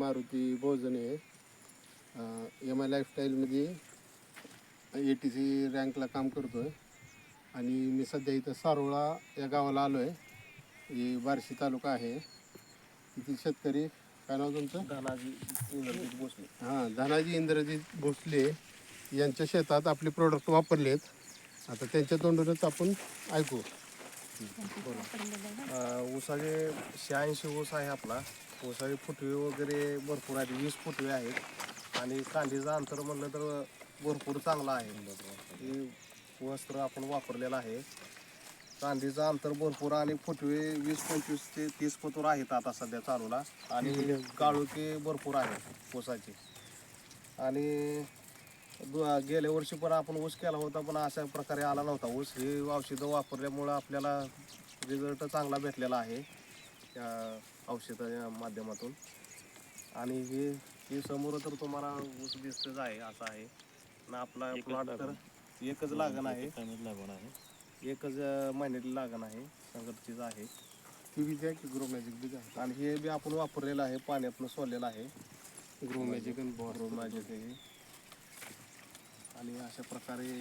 Maruti Bhojane M I लाईफस्टाईलमध्ये A T C रँकला काम करतो आहे आणि मी सध्या इथं सारोळा या गावाला आलो आहे ही बार्शी तालुका आहे. तिथे शेतकरी काय नाव तुमचं? धनाजी इंद्रजित भोसले. हां धनाजी इंद्रजित भोसले यांच्या शेतात आपले प्रोडक्ट वापरलेत. आता त्यांच्या तोंडूनच आपण ऐकू. अं, ऊसाचे शहाऐंशी ऊस आहे आपला. ऊसाचे फुटवे वगैरे भरपूर आहेत. वीस फुटवे आहेत. आणि कांडीचं अंतर म्हणलं तर भरपूर चांगला आहे. हे वस्त्र आपण वापरलेलं आहे. कांदीचं अंतर भरपूर आणि फुटवे वीस पंचवीस ते तीस फुटवर आहेत आता सध्या चालूला. आणि काळुके भरपूर आहेत ऊसाचे. आणि दु- गेल्या वर्षी पण आपण ऊस केला होता पण अशा प्रकारे आला नव्हता ऊस. हे औषधं वापरल्यामुळं आपल्याला रिझल्ट चांगला भेटलेला आहे त्या औषधाच्या माध्यमातून. आणि हे हे समोर तर तुम्हाला ऊस दिसतच आहे असं आहे. आणि आपला प्लॉट तर एकच लागण आहे. एकच अं, महिन्याची लागण आहे संघटचीच आहे. ती बी द्या की ग्रो मॅजिक बी द्या आणि हे बी आपण वापरलेलं आहे पाण्यातनं सोडलेलं आहे. ग्रो मॅजिक आणि बॉर माझे ते आणि अशा प्रकारे